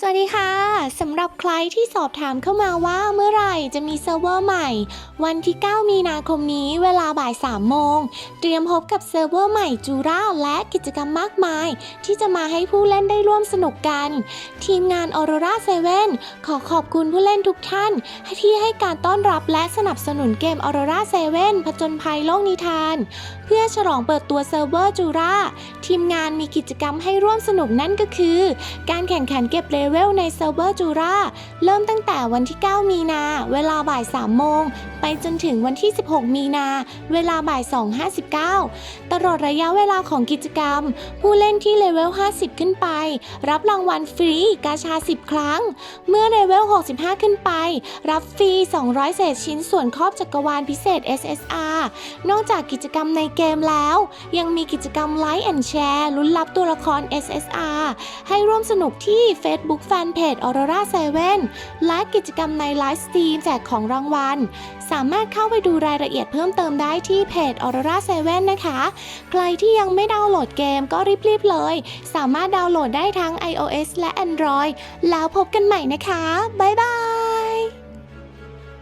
สวัสดีค่ะสำหรับใครที่สอบถามเข้ามาว่าเมื่อไหร่จะมีเซิร์ฟเวอร์ใหม่ วันที่ 9 มีนาคมนี้เวลาบ่าย 3 โมง เตรียมพบกับเซิร์ฟเวอร์ใหม่จูราและกิจกรรมมากมาย ที่จะมาให้ผู้เล่นได้ร่วมสนุกกัน ทีมงานออโรราเซเว่นขอขอบคุณผู้เล่นทุกท่าน ที่ให้การต้อนรับและสนับสนุนเกมออโรราเซเว่นผจญภัยโลกนิทาน เพื่อฉลองเปิดตัวเซิร์ฟเวอร์จูราทีมงานมีกิจกรรมให้ร่วมสนุกนั่นก็คือ การแข่งขันเก็บเลเวลในเซิร์ฟเวอร์จูราเริ่มตั้งแต่วันที่ 9 มีนา เวลาบ่าย 3 โมง ไปจนถึงวันที่ 16 มีนา เวลาบ่าย 2.59 ตลอดระยะเวลาของกิจกรรม ผู้เล่นที่เลเวล 50 ขึ้นไป รับรางวัลฟรีกาชา 10 ครั้ง เมื่อเลเวล 65 ขึ้นไป รับฟรี 200 เศษชิ้นส่วนครอบจักรวาลพิเศษ SSR นอกจากกิจกรรมในเกมแล้ว ยังมีกิจกรรม Like and Share ลุ้นรับตัวละคร SSR ให้ร่วมสนุกที่ Facebook Fanpage Aurora 7และกิจกรรมในไลฟ์สตรีมแจกของรางวัล สามารถเข้าไปดูรายละเอียดเพิ่มเติมได้ที่เพจ Aurora 7 นะคะ ใครที่ยังไม่ดาวน์โหลดเกมก็รีบๆเลย สามารถดาวน์โหลดได้ทั้ง iOS และ Android แล้วพบกันใหม่นะคะ บ๊ายบาย